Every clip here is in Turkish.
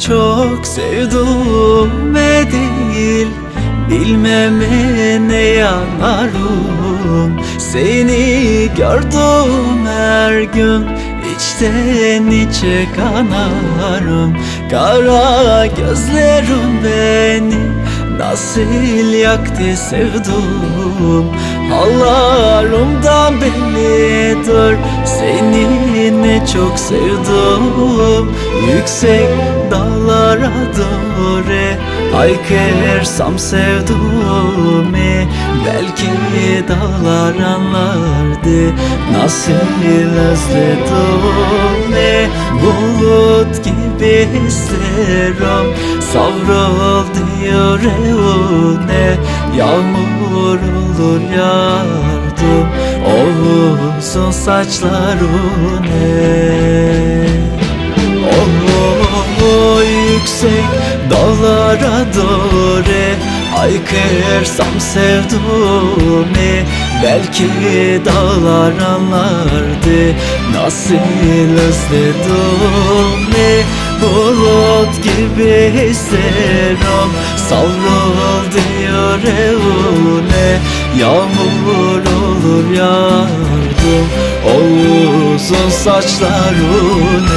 Çok sevduğume değil Bilmeme ne yanarım Seni gördüm her gün İçten içe kanarım. Kara gözlerim beni Nasıl yaktı sevdum Hallarımdan bellidir Seni ne çok sevdim. Yüksek dağlara doğru. Haykırsam sevduğumu Belki dağlar anlardı. Nasıl özledim Bulut gibi isterim Savruldu yüreğine Yağmur olur yardım. Olsun saçlarına Oh yüksek dağlara doğru. Haykırsam sevduğumu Belki dağlar anlardı. Nasıl özledim Bulut gibi isterim Savruldu yüreğine Yağmur olur yardım. Olsun saçlarına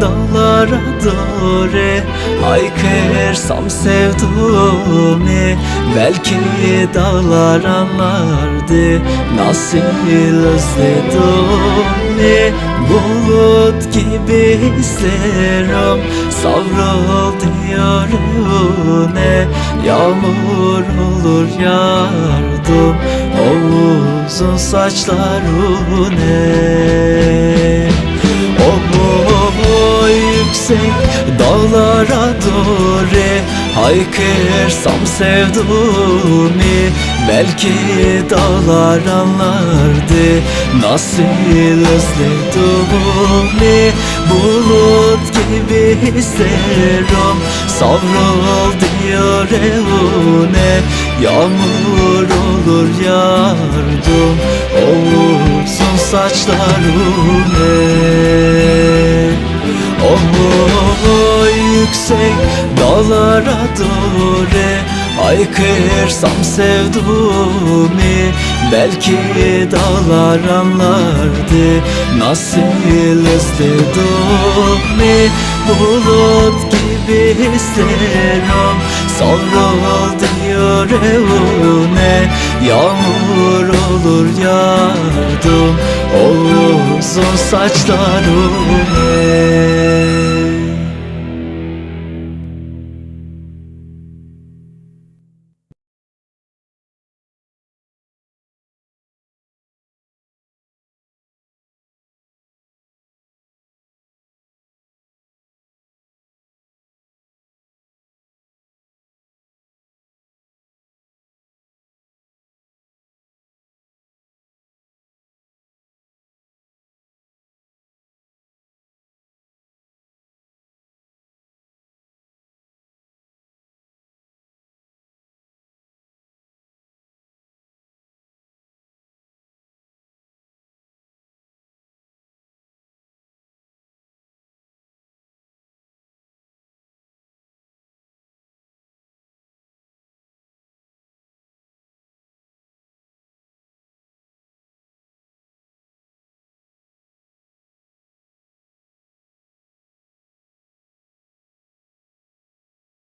dağlara doğru Haykırsam sevduğumu Belki dağlar anlardı Nasıl özledim. Bulut gibi isterim Savruldu yüreğine Yağmur olur yardım Olsun saçlarına Oh Haykırsam sevduğumu Belki dağlar anlardı. Nasıl özledim Bulut gibi isterim Savruldu yüreğine Yağmur olur yardım Olsun saçlarına dağlara doğru Haykırsam sevduğumu Belki dağlar anlardı Nasıl özledim Bulut gibi isterim Savruldu yüreğine Yağmur olur yardım Olsun saçlarına